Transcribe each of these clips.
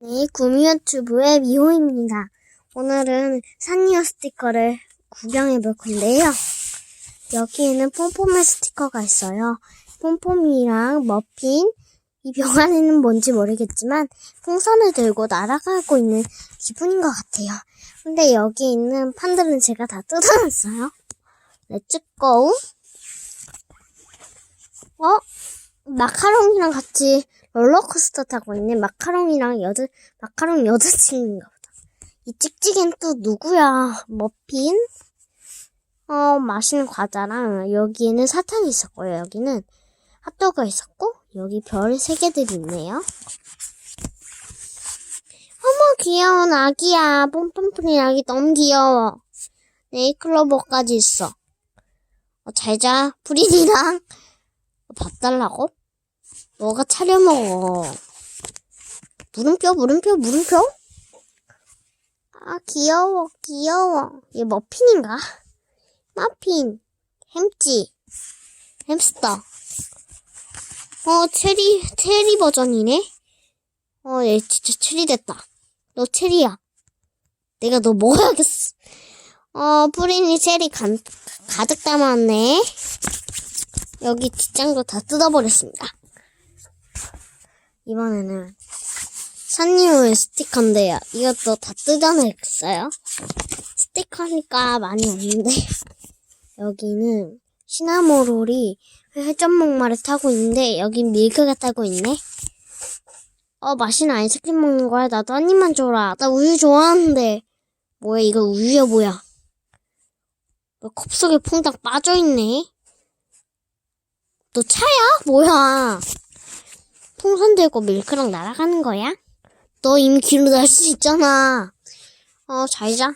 네, 구미유튜브의 미호입니다. 오늘은 산리오 스티커를 구경해 볼 건데요. 여기에는 폼폼의 스티커가 있어요. 폼폼이랑 머핀, 이 병 안에는 뭔지 모르겠지만 풍선을 들고 날아가고 있는 기분인 것 같아요. 근데 여기 있는 판들은 제가 다 뜯어놨어요. 렛츠 고! 어? 마카롱이랑 같이 롤러코스터 타고 있는 마카롱이랑 여드, 마카롱 여자친구인가 보다. 이 찍찍이는 또 누구야? 머핀? 어, 맛있는 과자랑 여기에는 사탕이 있었고요. 여기는 핫도그가 있었고, 여기 별 세 개들이 있네요. 어머, 귀여운 아기야. pompom프린 아기 너무 귀여워. 네이클로버까지 있어. 어, 잘 자. 프린이랑 밥 달라고? 너가 차려 먹어. 물음표, 물음표, 물음표? 아, 귀여워, 귀여워. 얘 머핀인가? 마핀, 햄찌, 햄스터. 어, 체리, 체리 버전이네? 어, 얘 진짜 체리 됐다. 너 체리야. 내가 너 먹어야겠어. 어, 프린이 체리 간, 가득 담았네. 여기 뒷장도 다 뜯어버렸습니다. 이번에는 산리오의 스티커인데요. 이것도 다 뜯어냈어요. 스티커니까 많이 없는데 여기는 시나모롤이 회전목마를 타고 있는데 여긴 밀크가 타고 있네. 어 맛있는 아이스크림 먹는 거야. 나도 한 입만 줘라. 나 우유 좋아하는데 뭐야 이거 우유야 뭐야? 너 컵속에 퐁당 빠져있네. 너 차야? 뭐야? 풍선 들고 밀크랑 날아가는 거야? 너 이미 길로 날 수 있잖아. 어, 잘 자.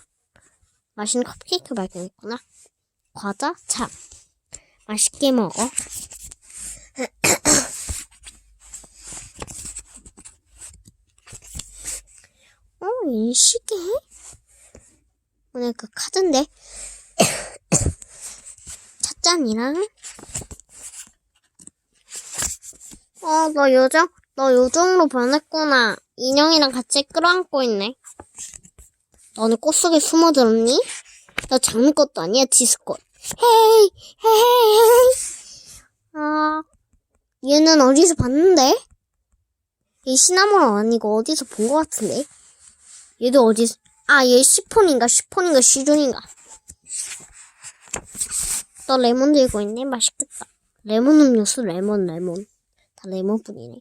맛있는 컵케이크 발견했구나. 과자? 차. 맛있게 먹어. 어, 인식해? 오늘 그 카드인데. 찻잔이랑 어, 너 요정, 너 요정으로 변했구나. 인형이랑 같이 끌어안고 있네. 너는 꽃 속에 숨어들었니? 너 장미꽃도 아니야, 지스꽃. 헤이, 헤이, 헤이. 아, 얘는 어디서 봤는데? 이 시나몬 아니고 어디서 본 것 같은데? 얘도 어디서, 아, 얘 시폰인가, 시폰인가, 시존인가. 너 레몬 들고 있네? 맛있겠다. 레몬 음료수, 레몬, 레몬. 다 레몬뿐이네.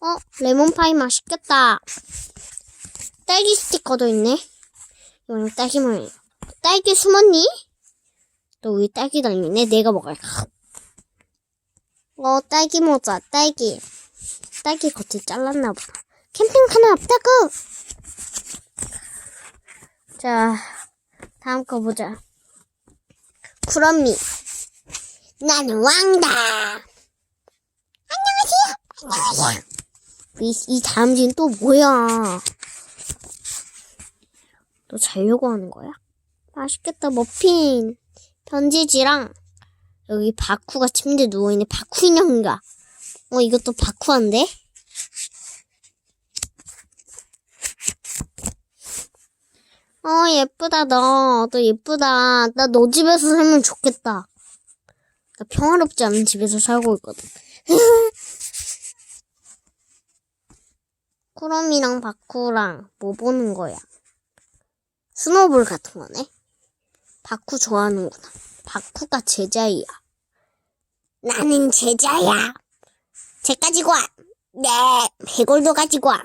어, 레몬파이 맛있겠다. 딸기 스티커도 있네. 이거는 딸기 모양. 딸기 숨었니? 너 왜 딸기 달리네? 내가 먹을까? 어, 딸기 모자, 딸기. 딸기 겉을 잘랐나 보다. 캠핑 카나 없다고! 자, 다음 거 보자. 쿠럼미. 나는 왕다! 이, 이 다음 지는 또 뭐야? 너 자려고 하는 거야? 맛있겠다, 머핀. 편지지랑, 여기 바쿠가 침대에 누워있네. 바쿠 인형인가? 어, 이것도 바쿠한데? 어, 예쁘다, 너. 너 예쁘다. 나 너 집에서 살면 좋겠다. 나 평화롭지 않은 집에서 살고 있거든. 쿠럼이랑 바쿠랑 뭐 보는 거야? 스노볼 같은 거네? 바쿠 좋아하는구나. 바쿠가 제자이야. 나는 제자야. 쟤 가지고 와. 네, 배골도 가지고 와.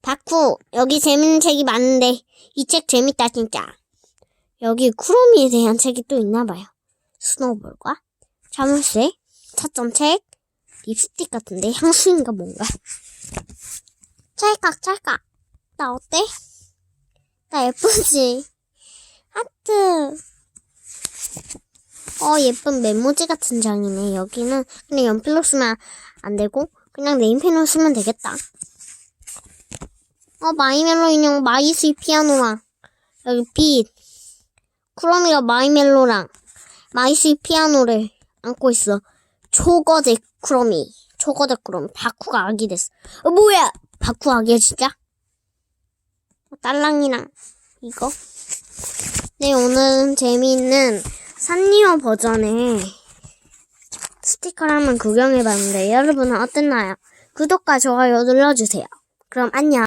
바쿠, 여기 재밌는 책이 많은데 이 책 재밌다 진짜. 여기 쿠로미에 대한 책이 또 있나 봐요. 스노볼과 자물쇠, 차점책, 립스틱 같은데 향수인가 뭔가. 찰칵 찰칵. 나 어때? 나 예쁘지? 하트. 어 예쁜 메모지 같은 장이네. 여기는 그냥 연필로 쓰면 안 되고 그냥 네임펜으로 쓰면 되겠다. 어 마이멜로 인형 마이스이 피아노랑 여기 빛. 쿠로미가 마이멜로랑 마이스이 피아노를 안고 있어. 초거대 쿠로미. 초거대 쿠로미. 바쿠가 아기 됐어. 어, 뭐야? 바쿠하게 진짜? 딸랑이랑 이거? 네, 오늘은 재미있는 산리오 버전의 스티커를 한번 구경해봤는데 여러분은 어땠나요? 구독과 좋아요 눌러주세요. 그럼 안녕.